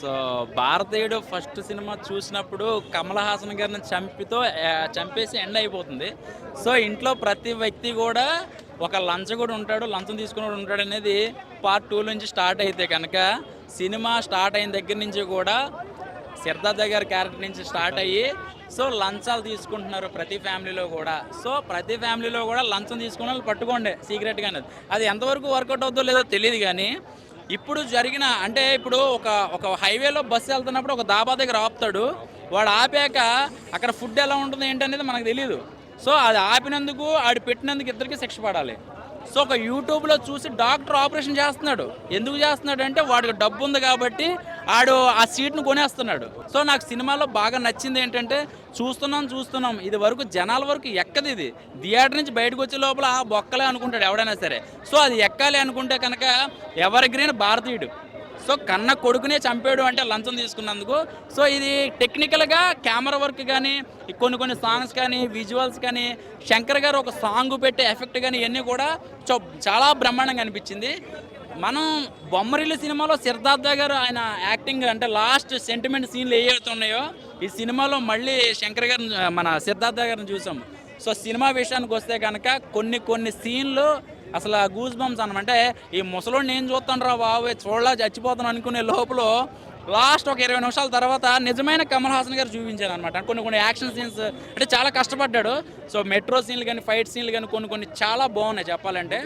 So భారతీయుడు first cinema చూసినప్పుడు కమల్ హాసన్ గారిని చంపితో చంపేసి ఎండ్ అయిపోతుంది. సో ఇంట్లో ప్రతి వ్యక్తి కూడా ఒక లంచగొడు ఉంటాడు లంచం తీసుకుని ఉంటాడు అనేది పార్ట్ టూ నుంచి స్టార్ట్ అయితే కనుక సినిమా స్టార్ట్ అయిన దగ్గర నుంచి కూడా సిద్ధార్థ గారి క్యారెక్టర్ నుంచి స్టార్ట్ అయ్యి సో లంచాలు తీసుకుంటున్నారు ప్రతి ఫ్యామిలీలో కూడా. సో ప్రతి ఫ్యామిలీలో కూడా లంచం తీసుకున్న వాళ్ళు పట్టుకోండి సీక్రెట్గా అనేది అది ఎంతవరకు వర్కౌట్ అవుతుందో లేదో తెలియదు కానీ ఇప్పుడు జరిగిన అంటే ఇప్పుడు ఒక ఒక హైవేలో బస్సు వెళ్తున్నప్పుడు ఒక దాబా దగ్గర ఆపుతాడు. వాడు ఆపాక అక్కడ ఫుడ్ ఎలా ఉంటుంది ఏంటనేది మనకు తెలియదు సో అది ఆపినందుకు ఆడు పెట్టినందుకు ఇద్దరికి శిక్ష పడాలి. సో ఒక యూట్యూబ్లో చూసి డాక్టర్ ఆపరేషన్ చేస్తున్నాడు. ఎందుకు చేస్తున్నాడు అంటే వాడికి డబ్బు ఉంది కాబట్టి ఆడు ఆ సీట్ను కొనేస్తున్నాడు. సో నాకు సినిమాలో బాగా నచ్చింది ఏంటంటే చూస్తున్నాం చూస్తున్నాం. ఇది వరకు జనాల వరకు ఎక్కది ఇది. థియేటర్ నుంచి బయటకు వచ్చే లోపల ఆ బొక్కలే అనుకుంటాడు ఎవడైనా సరే. సో అది ఎక్కాలి అనుకుంటే కనుక ఎవరి గ్రీన్ భారతీయుడు. సో కన్న కొడుకునే చంపాడు అంటే లంచం తీసుకున్నందుకు. సో ఇది టెక్నికల్గా కెమెరా వర్క్ కానీ కొన్ని కొన్ని సాంగ్స్ కానీ విజువల్స్ కానీ శంకర్ గారు ఒక సాంగ్ పెట్టే ఎఫెక్ట్ కానీ ఇవన్నీ కూడా చో- చాలా బ్రహ్మాండంగా అనిపించింది. మనం బొమ్మరిల్లు సినిమాలో సిద్ధార్థ గారు ఆయన యాక్టింగ్ అంటే లాస్ట్ సెంటిమెంట్ సీన్లు ఏవైతున్నాయో ఈ సినిమాలో మళ్ళీ శంకర్ గారిని మన సిద్ధార్థ గారిని చూసాం. సో సినిమా విషయానికి వస్తే కనుక కొన్ని కొన్ని సీన్లు అసలు గూస్ బంప్స్ అనమాట ఈ ముసలోడిని నేను చూస్తాను రా బాబు చూడలా చచ్చిపోతాను అనుకునే లోపల లాస్ట్ ఒక ఇరవై నిమిషాల తర్వాత నిజమైన కమల్ హాసన్ గారు చూపించారు అనమాట కొన్ని కొన్ని యాక్షన్ సీన్స్ అంటే చాలా కష్టపడ్డాడు. సో మెట్రో సీన్లు కానీ ఫైట్ సీన్లు కానీ కొన్ని కొన్ని చాలా బాగున్నాయి చెప్పాలంటే.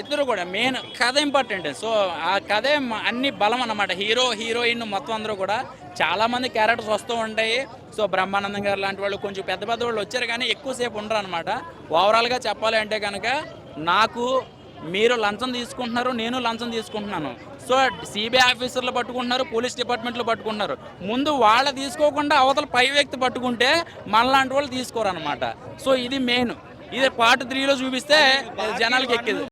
ఇద్దరు కూడా మెయిన్ కథ ఇంపార్టెంట్. సో ఆ కథే అన్ని బలం అన్నమాట. హీరో హీరోయిన్ మొత్తం అందరూ కూడా చాలామంది క్యారెక్టర్స్ వస్తూ ఉంటాయి. సో బ్రహ్మానందం గారు లాంటి వాళ్ళు కొంచెం పెద్ద పెద్ద వాళ్ళు వచ్చారు కానీ ఎక్కువసేపు ఉండరు అనమాట ఓవరాల్గా చెప్పాలి అంటే కనుక నాకు మీరు లంచం తీసుకుంటున్నారు నేను లంచం తీసుకుంటున్నాను. సో సిబిఐ ఆఫీసర్లు పట్టుకుంటున్నారు పోలీస్ డిపార్ట్మెంట్లు పట్టుకుంటున్నారు. ముందు వాళ్ళ తీసుకోకుండా అవతల పై వ్యక్తి పట్టుకుంటే మనలాంటి వాళ్ళు తీసుకోరు అనమాట సో ఇది మెయిన్. ఇది పార్ట్ త్రీలో చూపిస్తే జనాలకి ఎక్కేది.